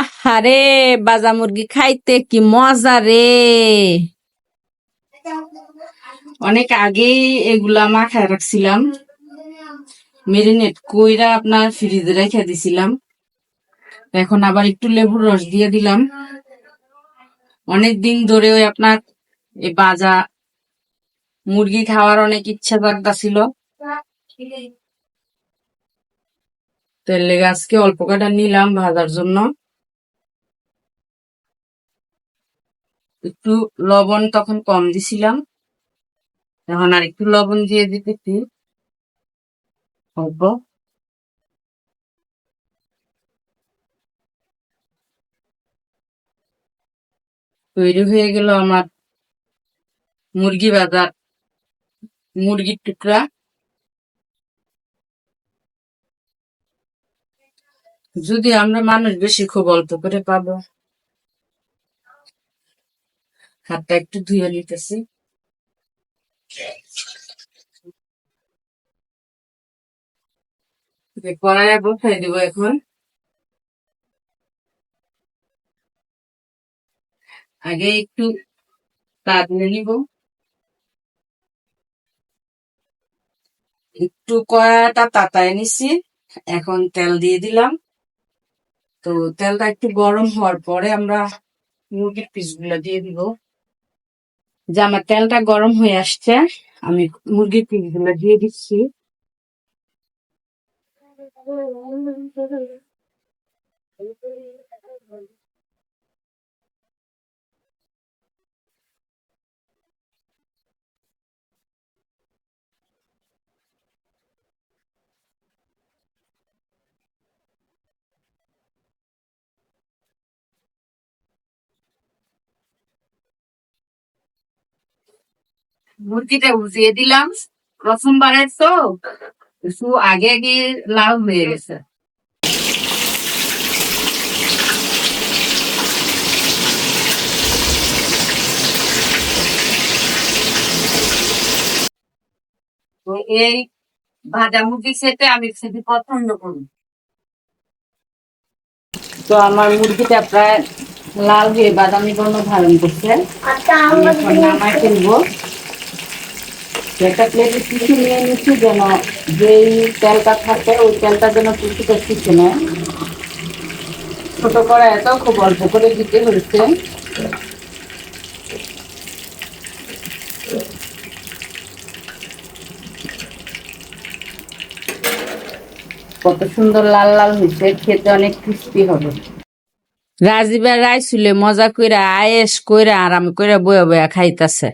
আহারে, বাজা মুরগি খাইতে কি মজা রে। অনেক আগেই এগুলা মাখায় রাখছিলাম। মেরিনেট কইরা আপনার ফ্রিজে রেখে দিছিলাম। এখন আবার একটু লেবুর রস দিয়ে দিলাম। অনেক দিন ধরে ওই আপনার এই বাজা মুরগি খাওয়ার অনেক ইচ্ছা ছিল। তেল লেগে আজকে অল্প কাটা নিলাম ভাজার জন্য। একটু লবণ তখন কম দিছিলাম। এখন আর একটু লবণ দিয়ে দিতেছি অল্প। তৈরি হয়ে গেল আমার মুরগি বাজার। মুরগির টুকরা। যদি আমরা মানুষ বেশি খুব অল্প করে পাবো। হাতটা একটু ধুয়ে নিতেছি। কড়াইয়া বসাই দিব এখন। আগে একটু তাপ নিব। একটু কড়াটা তাতায় নিছি, এখন তেল দিয়ে দিলাম। তো তেলটা একটু গরম হওয়ার পরে আমরা মুরগির পিসগুলো দিয়ে দিব। যে আমার তেলটা গরম হয়ে আসছে আমি মুরগির পিসগুলো দিয়ে দিচ্ছি। মুরগিটা উঠিয়ে দিলাম। প্রথমবারের তো একটু আগে আগে লাল হয়ে গেছে। তো এই ভাজা মুরগি খেতে আমি খেতে পছন্দ করি। তো আমার মুরগিটা প্রায় লাল হয়ে বাদামি বর্ণ ধারণ করছে। এখন নামাই ফেলব। একটা প্লেটে নিয়ে নিচ্ছি যেন যেই তেলটা থাকে, ওই তেলটা যেন টিস্যুটা টিস্যু নেয় ছোট করা এত খুব অল্প করে দিতে হয়েছে। কত সুন্দর লাল লাল হয়েছে, খেতে অনেক ক্রিস্পি হবে। রাজীবের রাইসুলে মজা কইরা আয়েস কইরা, আরাম কইরা বয়া বয়া খাইতাছে।